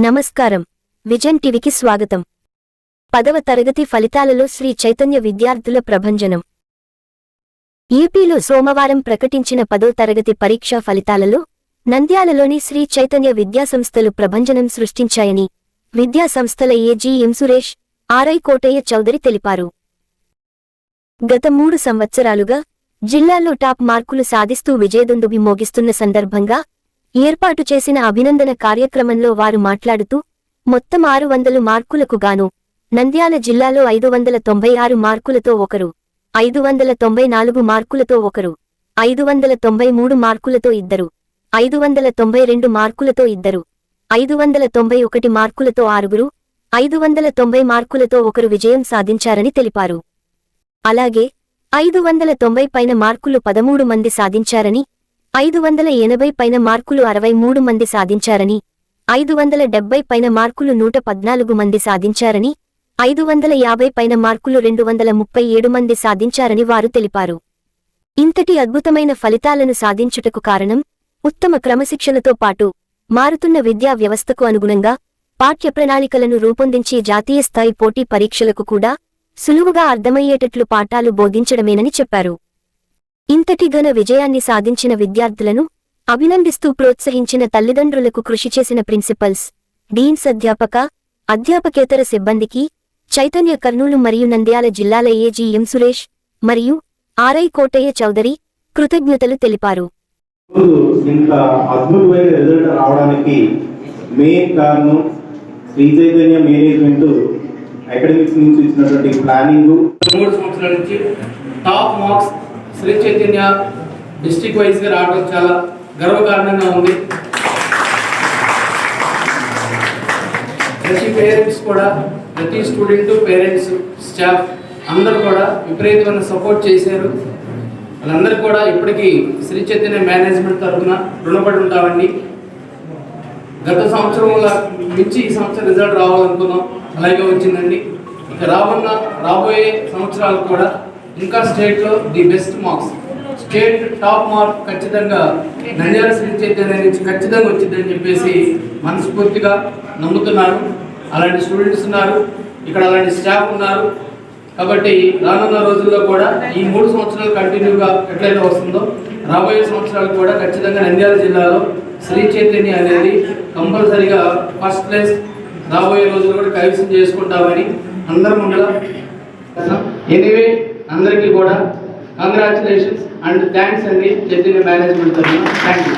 నమస్కారం. విజన్ టీవీకి స్వాగతం. పదవ తరగతి ఫలితాలలో శ్రీ చైతన్య విద్యార్థుల ప్రభంజనం. ఏపీలో సోమవారం ప్రకటించిన పదో తరగతి పరీక్షా ఫలితాలలో నంద్యాలలోని శ్రీ చైతన్య విద్యాసంస్థలు ప్రభంజనం సృష్టించాయని విద్యాసంస్థల AG M Suresh RI Kotaiah Chowdary తెలిపారు. గత మూడు సంవత్సరాలుగా జిల్లాలో టాప్ మార్కులు సాధిస్తూ విజయదుందుబి మోగిస్తున్న సందర్భంగా ఏర్పాటు చేసిన అభినందన కార్యక్రమంలో వారు మాట్లాడుతూ మొత్తం ఆరు వందలు మార్కులకు గాను నంద్యాల జిల్లాలో ఐదు వందల తొంభై ఆరు మార్కులతో ఒకరు ఐదు వందల తొంభై నాలుగు మార్కులతో ఒకరు ఐదు వందల తొంభై మూడు మార్కులతో ఇద్దరు ఐదు వందల తొంభై రెండు మార్కులతో ఇద్దరు ఐదు వందల తొంభై ఒకటి మార్కులతో ఆరుగురు ఐదు వందల తొంభై మార్కులతో ఒకరు విజయం సాధించారని తెలిపారు. అలాగే ఐదు వందల తొంభై పైన మార్కులు పదమూడు మంది సాధించారని ఐదు వందల ఎనభై పైన మార్కులు అరవై మూడు మంది సాధించారని ఐదు వందల డెబ్బై పైన మార్కులు నూట పద్నాలుగు మంది సాధించారని ఐదు వందల యాభై పైన మార్కులు రెండు వందల ముప్పై ఏడు మంది సాధించారని వారు తెలిపారు. ఇంతటి అద్భుతమైన ఫలితాలను సాధించుటకు కారణం ఉత్తమ క్రమశిక్షణతో పాటు మారుతున్న విద్యా వ్యవస్థకు అనుగుణంగా పాఠ్య ప్రణాళికలను రూపొందించి జాతీయ స్థాయి పోటీ పరీక్షలకు కూడా సులువుగా అర్థమయ్యేటట్లు పాఠాలు బోధించడమేనని చెప్పారు. ఇంతటి ఘన విజయాన్ని సాధించిన విద్యార్థులను అభినందిస్తూ ప్రోత్సహించిన తల్లిదండ్రులకు కృషి చేసిన ప్రిన్సిపల్స్ డీన్స్ అధ్యాపక అధ్యాపకేతర సిబ్బందికి చైతన్య కర్నూలు మరియు నంద్యాల జిల్లాల ఏజీ ఎం సురేష్ మరియు ఆర్ఐ కోటయ్య చౌదరి కృతజ్ఞతలు తెలిపారు. ఈరోజు ఇంత అద్భుతమైన రిజల్ట్ రావడానికి మెయిన్ కారణం శ్రీ చైతన్య మేనేజ్మెంట్ అకాడమిక్స్ నుంచి ఇచ్చినటువంటి ప్లానింగ్ మూడు సంవత్సరాల నుంచి top marks Sri Chaitanya district వైజ్గా రావడం చాలా గర్వకారణంగా ఉంది. ప్రతి పేరెంట్స్ కూడా ప్రతి స్టూడెంట్ పేరెంట్స్ స్టాఫ్ అందరూ కూడా విపరీతమైన సపోర్ట్ చేశారు. వాళ్ళందరూ కూడా ఇప్పటికీ శ్రీ చైతన్య మేనేజ్మెంట్ తరఫున రుణపడి ఉంటామండి. గత సంవత్సరంలో మించి ఈ సంవత్సరం రిజల్ట్ రావాలనుకున్నాం. అలాగే వచ్చిందండి. ఇక రాబోన్న రాబోయే సంవత్సరాలు కూడా ఇంకా స్టేట్లో the best marks state top mark ఖచ్చితంగా నంద్యాల శ్రీ చైతన్య నుంచి ఖచ్చితంగా వచ్చిందని చెప్పేసి మనస్ఫూర్తిగా నమ్ముతున్నారు అలాంటి స్టూడెంట్స్ ఉన్నారు ఇక్కడ అలాంటి స్టాఫ్ ఉన్నారు. కాబట్టి రానున్న రోజుల్లో కూడా ఈ మూడు సంవత్సరాలు కంటిన్యూగా ఎట్లయితే వస్తుందో రాబోయే సంవత్సరాలు కూడా ఖచ్చితంగా నంద్యాల జిల్లాలో శ్రీ చైతన్య అనేది కంపల్సరీగా ఫస్ట్ ప్లేస్ రాబోయే రోజులు కూడా కైవసం చేసుకుంటామని అందరం ఉండగా ఎనివే అందరికీ కూడా కంగ్రాచులేషన్స్ అండ్. థ్యాంక్స్ అండి చైతన్య మేనేజ్మెంట్ తరఫున. Thank you